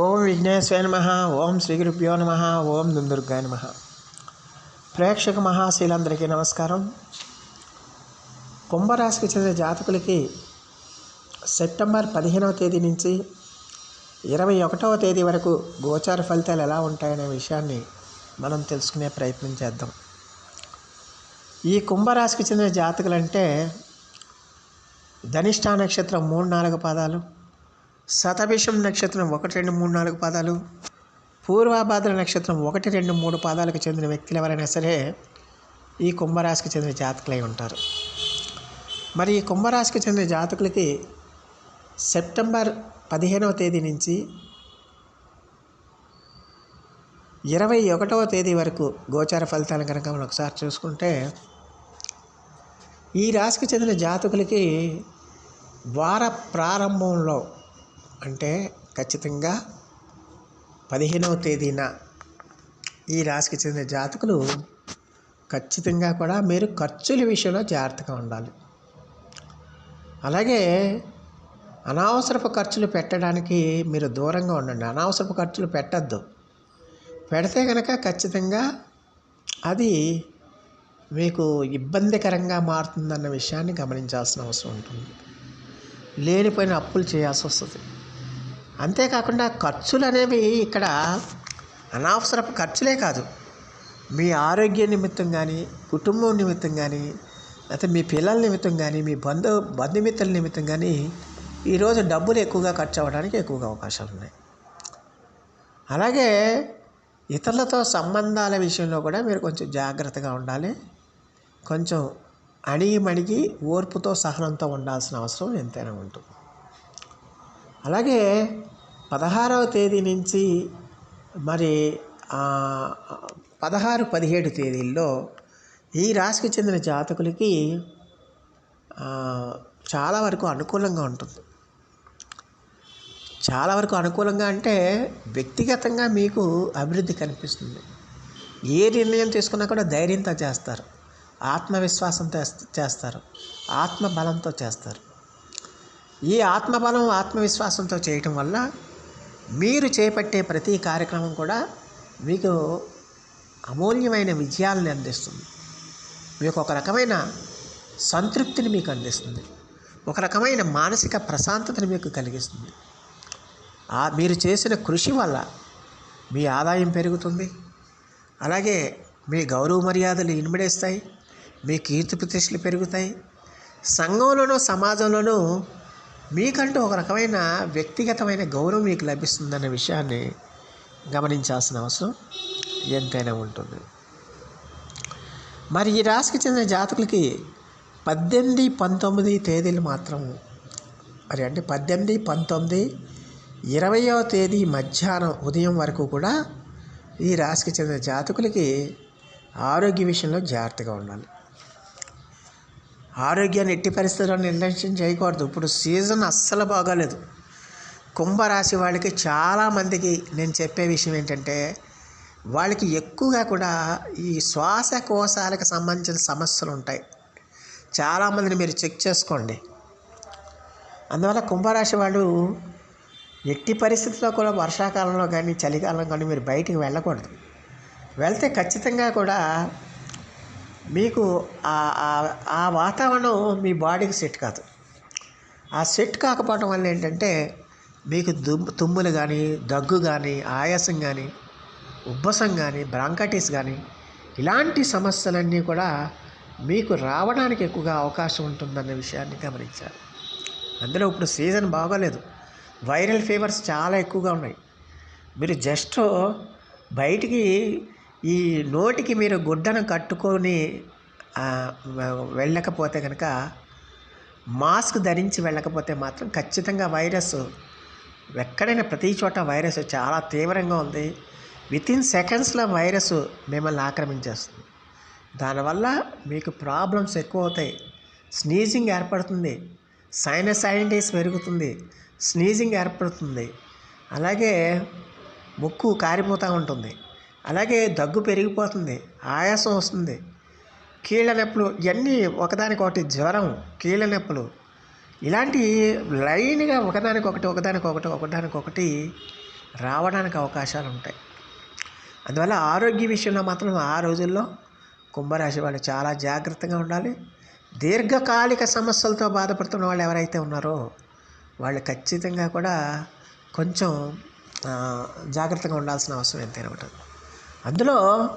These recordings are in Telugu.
ఓం విఘ్నేశ్వర నమ ఓం శ్రీ గురుభ్యో నమ ఓం దుందుర్గాయ నమ. ప్రేక్షక మహాశీలందరికీ నమస్కారం. కుంభరాశికి చెందిన జాతకులకి సెప్టెంబర్ పదిహేనవ తేదీ నుంచి ఇరవై ఒకటవ తేదీ వరకు గోచార ఫలితాలు ఎలా ఉంటాయనే విషయాన్ని మనం తెలుసుకునే ప్రయత్నం చేద్దాం. ఈ కుంభరాశికి చెందిన జాతకులంటే ధనిష్ఠా నక్షత్రం మూడు నాలుగు పాదాలు శతభిషం నక్షత్రం ఒకటి రెండు మూడు నాలుగు పాదాలు. పూర్వాభాద్ర నక్షత్రం ఒకటి రెండు మూడు పాదాలకు చెందిన వ్యక్తులు ఎవరైనా సరే ఈ కుంభరాశికి చెందిన జాతకులై ఉంటారు. మరి ఈ కుంభరాశికి చెందిన జాతకులకి సెప్టెంబర్ పదిహేనవ తేదీ నుంచి ఇరవై ఒకటవ తేదీ వరకు గోచార ఫలితాలు కనుక మనం ఒకసారి చూసుకుంటే ఈ రాశికి చెందిన జాతకులకి వార ప్రారంభంలో అంటే ఖచ్చితంగా పదిహేనవ తేదీన ఈ రాశికి చెందిన జాతకులు ఖచ్చితంగా కూడా మీరు ఖర్చుల విషయంలో జాగ్రత్తగా ఉండాలి. అలాగే అనవసరపు ఖర్చులు పెట్టడానికి మీరు దూరంగా ఉండండి. అనవసరపు ఖర్చులు పెట్టద్దు. పెడితే కనుక ఖచ్చితంగా అది మీకు ఇబ్బందికరంగా మారుతుందన్న విషయాన్ని గమనించాల్సిన అవసరం ఉంటుంది. లేనిపోయిన అప్పులు చేయాల్సి వస్తుంది. అంతేకాకుండా ఖర్చులు అనేవి ఇక్కడ అనవసరపు ఖర్చులే కాదు. మీ ఆరోగ్య నిమిత్తం కానీ కుటుంబం నిమిత్తం కానీ లేకపోతే మీ పిల్లల నిమిత్తం కానీ మీ బంధు బంధుమిత్రుల నిమిత్తం కానీ ఈరోజు డబ్బులు ఎక్కువగా ఖర్చు అవ్వడానికి ఎక్కువగా అవకాశాలు ఉన్నాయి. అలాగే ఇతరులతో సంబంధాల విషయంలో కూడా మీరు కొంచెం జాగ్రత్తగా ఉండాలి. కొంచెం అణిగి మణిగి ఓర్పుతో సహనంతో ఉండాల్సిన అవసరం ఎంతైనా ఉంటుంది. అలాగే పదహారవ తేదీ నుంచి మరి పదహారు పదిహేడు తేదీల్లో ఈ రాశికి చెందిన జాతకులకి చాలా వరకు అనుకూలంగా ఉంటుంది. చాలా వరకు అనుకూలంగా అంటే వ్యక్తిగతంగా మీకు అభివృద్ధి కనిపిస్తుంది. ఏ నిర్ణయం తీసుకున్నా కూడా ధైర్యంతో చేస్తారు. ఆత్మవిశ్వాసంతో చేస్తారు. ఆత్మబలంతో చేస్తారు. ఈ ఆత్మబలం ఆత్మవిశ్వాసంతో చేయటం వల్ల మీరు చేపట్టే ప్రతి కార్యక్రమం కూడా మీకు అమూల్యమైన విజయాలను అందిస్తుంది. మీకు ఒక రకమైన సంతృప్తిని మీకు అందిస్తుంది. ఒక రకమైన మానసిక ప్రశాంతతను మీకు కలిగిస్తుంది. మీరు చేసిన కృషి వల్ల మీ ఆదాయం పెరుగుతుంది. అలాగే మీ గౌరవ మర్యాదలు ఇనుమడేస్తాయి. మీ కీర్తి ప్రతిష్టలు పెరుగుతాయి. సంఘంలోనూ సమాజంలోనూ మీకంటూ ఒక రకమైన వ్యక్తిగతమైన గౌరవం మీకు లభిస్తుందన్న విషయాన్ని గమనించాల్సిన అవసరం ఎంతైనా ఉంటుంది. మరి ఈ రాశికి చెందిన జాతకులకి పద్దెనిమిది పంతొమ్మిది తేదీలు మాత్రం మరి అంటే పద్దెనిమిది పంతొమ్మిది ఇరవయో తేదీ మధ్యాహ్నం ఉదయం వరకు కూడా ఈ రాశికి చెందిన జాతకులకి ఆరోగ్య విషయంలో జాగ్రత్తగా ఉండాలి. ఆరోగ్యాన్ని ఎట్టి పరిస్థితుల్లో నిర్లక్ష్యం చేయకూడదు. ఇప్పుడు సీజన్ అస్సలు బాగాలేదు. కుంభరాశి వాళ్ళకి చాలామందికి నేను చెప్పే విషయం ఏంటంటే వాళ్ళకి ఎక్కువగా కూడా ఈ శ్వాసకోశాలకు సంబంధించిన సమస్యలు ఉంటాయి. చాలామందిని మీరు చెక్ చేసుకోండి. అందువల్ల కుంభరాశి వాళ్ళు ఎట్టి పరిస్థితుల్లో కూడా వర్షాకాలంలో కానీ చలికాలంలో కానీ మీరు బయటికి వెళ్ళకూడదు. వెళ్తే ఖచ్చితంగా కూడా మీకు ఆ వాతావరణం మీ బాడీకి సెట్ కాదు. ఆ సెట్ కాకపోవడం వల్ల ఏంటంటే మీకు తుమ్ములు కానీ దగ్గు కానీ ఆయాసం కానీ ఉబ్బసం కానీ బ్రాంకటిస్ కానీ ఇలాంటి సమస్యలన్నీ కూడా మీకు రావడానికి ఎక్కువగా అవకాశం ఉంటుందన్న విషయాన్ని గమనించాలి. అందులో ఇప్పుడు సీజన్ బాగోలేదు. వైరల్ ఫీవర్స్ చాలా ఎక్కువగా ఉన్నాయి. మీరు జస్ట్ బయటికి ఈ నోటికి మీరు గుడ్డను కట్టుకొని వెళ్ళకపోతే కనుక మాస్క్ ధరించి వెళ్ళకపోతే మాత్రం ఖచ్చితంగా వైరస్ ఎక్కడైనా ప్రతి చోట వైరస్ చాలా తీవ్రంగా ఉంది. విత్ ఇన్ సెకండ్స్లో వైరస్ మిమ్మల్ని ఆక్రమించేస్తుంది. దానివల్ల మీకు ప్రాబ్లమ్స్ ఎక్కువ అవుతాయి స్నీజింగ్ ఏర్పడుతుంది. సైనసైటిస్ పెరుగుతుంది. స్నీజింగ్ ఏర్పడుతుంది. అలాగే ముక్కు కారిపోతూ ఉంటుంది. అలాగే దగ్గు పెరిగిపోతుంది ఆయాసం వస్తుంది. కీళ్ళ నొప్పులు ఇవన్నీ ఒకదానికొకటి జ్వరం కీళ్ళ నొప్పులు. ఇలాంటి లైన్గా ఒకదానికొకటి ఒకదానికొకటి ఒకదానికొకటి రావడానికి అవకాశాలు ఉంటాయి. అందువల్ల ఆరోగ్య విషయంలో మాత్రం ఆ రోజుల్లో కుంభరాశి వాళ్ళు చాలా జాగ్రత్తగా ఉండాలి. దీర్ఘకాలిక సమస్యలతో బాధపడుతున్న వాళ్ళు ఎవరైతే ఉన్నారో వాళ్ళు ఖచ్చితంగా కూడా కొంచెం జాగ్రత్తగా ఉండాల్సిన అవసరం ఎంతైనా ఉంటుంది. అందులో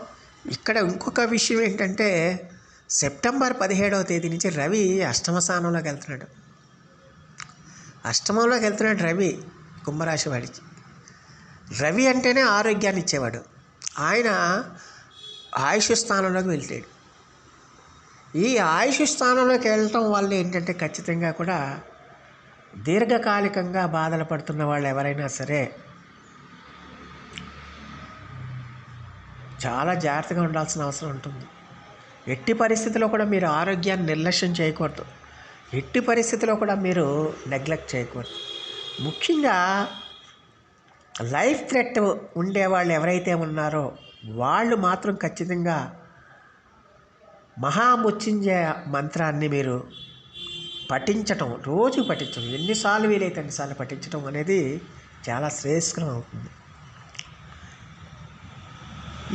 ఇక్కడ ఇంకొక విషయం ఏంటంటే సెప్టెంబర్ పదిహేడవ తేదీ నుంచి రవి అష్టమ స్థానంలోకి వెళ్తున్నాడు. అష్టమంలోకి వెళ్తున్నాడు రవి కుంభరాశి వాడికి. రవి అంటేనే ఆరోగ్యాన్ని ఇచ్చేవాడు. ఆయన ఆయుష్ స్థానంలోకి వెళ్తాడు ఈ ఆయుష్ స్థానంలోకి వెళ్ళటం వల్ల ఏంటంటే ఖచ్చితంగా కూడా దీర్ఘకాలికంగా బాధలు పడుతున్న వాళ్ళు ఎవరైనా సరే చాలా జాగ్రత్తగా ఉండాల్సిన అవసరం ఉంటుంది. ఎట్టి పరిస్థితిలో కూడా మీరు ఆరోగ్యాన్ని నిర్లక్ష్యం చేయకూడదు. ఎట్టి పరిస్థితిలో కూడా మీరు నెగ్లెక్ట్ చేయకూడదు. ముఖ్యంగా లైఫ్ థ్రెట్ ఉండేవాళ్ళు ఎవరైతే ఉన్నారో వాళ్ళు మాత్రం ఖచ్చితంగా మహామృత్యుంజయ మంత్రాన్ని మీరు పఠించటం రోజు పఠించడం ఎన్నిసార్లు వీలైతే అన్నిసార్లు పఠించడం అనేది చాలా శ్రేయస్కరం అవుతుంది.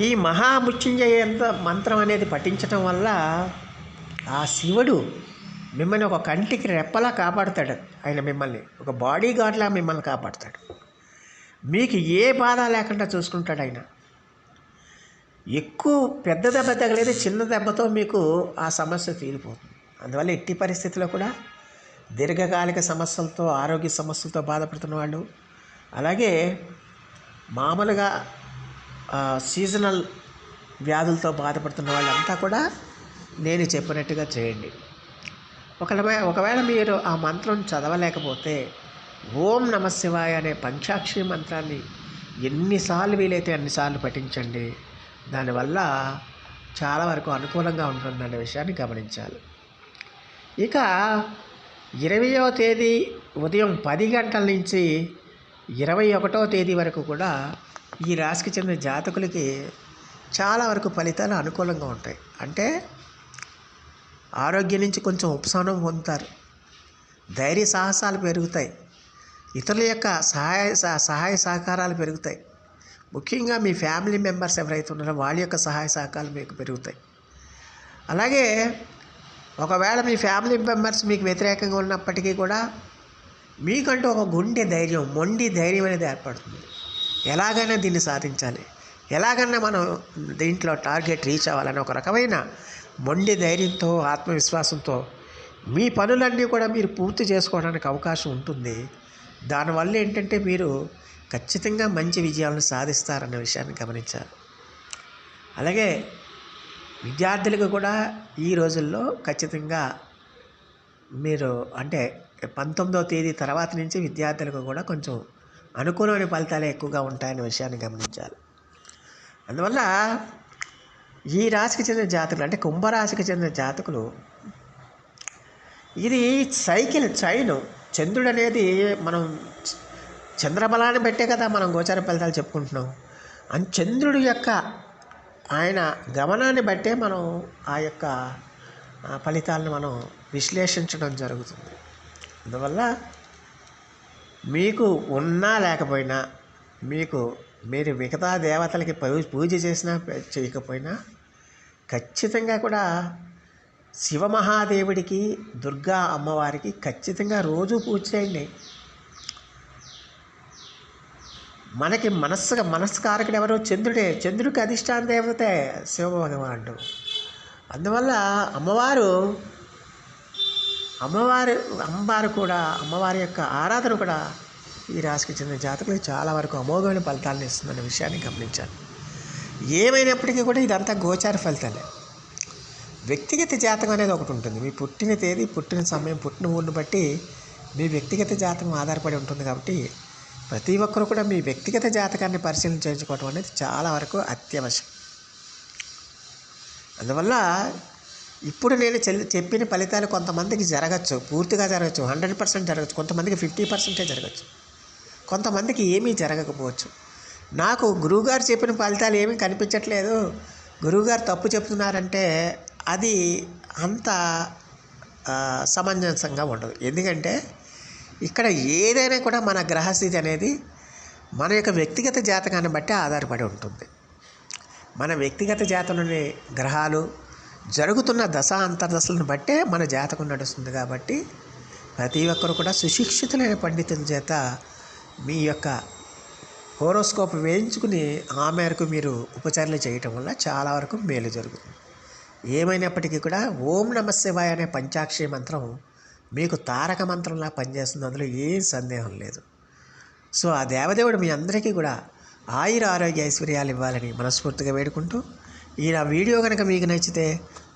ఈ మహామృత్యుంజయ మంత్రం అనేది పఠించటం వల్ల ఆ శివుడు మిమ్మల్ని ఒక కంటికి రెప్పలా కాపాడుతాడు. ఆయన మిమ్మల్ని ఒక బాడీ గార్డ్లా మిమ్మల్ని కాపాడుతాడు. మీకు ఏ బాధ లేకుండా చూసుకుంటాడు ఆయన. ఎక్కువ పెద్ద దెబ్బ తగలేదు చిన్న దెబ్బతో మీకు ఆ సమస్య తీరిపోతుంది. అందువల్ల ఎట్టి పరిస్థితిలో కూడా దీర్ఘకాలిక సమస్యలతో ఆరోగ్య సమస్యలతో బాధపడుతున్న వాళ్ళు అలాగే మామూలుగా సీజనల్ వ్యాధులతో బాధపడుతున్న వాళ్ళంతా కూడా నేను చెప్పినట్టుగా చేయండి. ఒకవేళ ఒకవేళ మీరు ఆ మంత్రం చదవలేకపోతే ఓం నమ శివాయ అనే పంచాక్షి మంత్రాన్ని ఎన్నిసార్లు వీలైతే అన్నిసార్లు పఠించండి. దానివల్ల చాలా వరకు అనుకూలంగా ఉంటుందనే విషయాన్ని గమనించాలి. ఇక ఇరవయో తేదీ ఉదయం పది గంటల నుంచి ఇరవై ఒకటో తేదీ వరకు కూడా ఈ రాశికి చెందిన జాతకులకి చాలా వరకు ఫలితాలు అనుకూలంగా ఉంటాయి. అంటే ఆరోగ్యం నుంచి కొంచెం ఉపశమనం పొందుతారు. ధైర్య సాహసాలు పెరుగుతాయి. ఇతరుల యొక్క సహాయ సహ- సహాయ సహకారాలు పెరుగుతాయి. ముఖ్యంగా మీ ఫ్యామిలీ మెంబర్స్ ఎవరైతే ఉన్నారో వాళ్ళ యొక్క సహాయ సహకారాలు మీకు పెరుగుతాయి. అలాగే ఒకవేళ మీ ఫ్యామిలీ మెంబర్స్ మీకు వ్యతిరేకంగా ఉన్నప్పటికీ కూడా మీకంటూ ఒక గుండె ధైర్యం మొండి ధైర్యం అనేది ఏర్పడుతుంది. ఎలాగైనా దీన్ని సాధించాలి. ఎలాగైనా మనం దీంట్లో టార్గెట్ రీచ్ అవ్వాలని ఒక రకమైన మొండి ధైర్యంతో ఆత్మవిశ్వాసంతో మీ పనులన్నీ కూడా మీరు పూర్తి చేసుకోవడానికి అవకాశం ఉంటుంది. దానివల్ల ఏంటంటే మీరు ఖచ్చితంగా మంచి విజయాలను సాధిస్తారన్న విషయాన్ని గమనించాలి. అలాగే విద్యార్థులకు కూడా ఈ రోజుల్లో ఖచ్చితంగా మీరు అంటే పంతొమ్మిదవ తేదీ తర్వాత నుంచి విద్యార్థులకు కూడా కొంచెం అనుకూలమైన ఫలితాలే ఎక్కువగా ఉంటాయనే విషయాన్ని గమనించాలి. అందువల్ల ఈ రాశికి చెందిన జాతకులు అంటే కుంభరాశికి చెందిన జాతకులు ఇది సైకిల్ చైన్ చంద్రుడు అనేది మనం చంద్రబలాన్ని బట్టే కదా మనం గోచార ఫలితాలు చెప్పుకుంటున్నాం. అని చంద్రుడి యొక్క ఆయన గమనాన్ని బట్టే మనం ఆ యొక్క ఫలితాలను మనం విశ్లేషించడం జరుగుతుంది. అందువల్ల మీకు ఉన్నా లేకపోయినా మీకు మీరు మిగతా దేవతలకి పూ- పూజ చేసినా చేయకపోయినా ఖచ్చితంగా కూడా శివమహాదేవుడికి దుర్గా అమ్మవారికి ఖచ్చితంగా రోజు పూజ చేయండి. మనకి మనస్సుగా మనస్కారకుడు ఎవరు చంద్రుడే చంద్రుడికి అధిష్టాన దేవతే శివ భగవానుడు అందువల్ల అమ్మవారు అమ్మవారు అమ్మవారు కూడా అమ్మవారి యొక్క ఆరాధన కూడా ఈ రాశికి చెందిన జాతకులకు చాలా వరకు అమోఘమైన ఫలితాలను ఇస్తుందన్న విషయాన్ని గమనించాను ఏమైనప్పటికీ కూడా ఇదంతా గోచార ఫలితాలే. వ్యక్తిగత జాతకం అనేది ఒకటి ఉంటుంది. మీ పుట్టిన తేదీ పుట్టిన సమయం పుట్టిన ఊరిని బట్టి మీ వ్యక్తిగత జాతకం ఆధారపడి ఉంటుంది కాబట్టి ప్రతి ఒక్కరు కూడా మీ వ్యక్తిగత జాతకాన్ని పరిశీలన చేయించుకోవడం అనేది చాలా వరకు అత్యవసరం అందువల్ల ఇప్పుడు నేను చెప్పిన ఫలితాలు కొంతమందికి జరగచ్చు పూర్తిగా జరగచ్చు హండ్రెడ్ పర్సెంట్ జరగచ్చు కొంతమందికి ఫిఫ్టీ పర్సెంటే జరగచ్చు. కొంతమందికి ఏమీ జరగకపోవచ్చు. నాకు గురువుగారు చెప్పిన ఫలితాలు ఏమీ కనిపించట్లేదు. గురువుగారు తప్పు చెప్తున్నారంటే అది అంత సమంజసంగా ఉండదు. ఎందుకంటే ఇక్కడ ఏదైనా కూడా మన గ్రహస్థితి అనేది మన యొక్క వ్యక్తిగత జాతకాన్ని బట్టి ఆధారపడి ఉంటుంది. మన వ్యక్తిగత జాతకంలోని గ్రహాలు జరుగుతున్న దశ అంతర్దశలను బట్టే మన జాతకం నడుస్తుంది కాబట్టి ప్రతి ఒక్కరు కూడా సుశిక్షితులైన పండితుల చేత మీ యొక్క హోరోస్కోప్ వేయించుకుని ఆ మేరకు మీరు ఉపచారాలు చేయటం వల్ల చాలా వరకు మేలు జరుగుతుంది. ఏమైనప్పటికీ కూడా ఓం నమ శివాయ అనే పంచాక్షరి మంత్రం మీకు తారక మంత్రంలా పనిచేస్తుంది. అందులో ఏం సందేహం లేదు. సో ఆ దేవదేవుడు మీ అందరికీ కూడా ఆయుర ఆరోగ్య ఐశ్వర్యాలు ఇవ్వాలని మనస్ఫూర్తిగా వేడుకుంటూ ఈ నా వీడియో కనుక మీకు నచ్చితే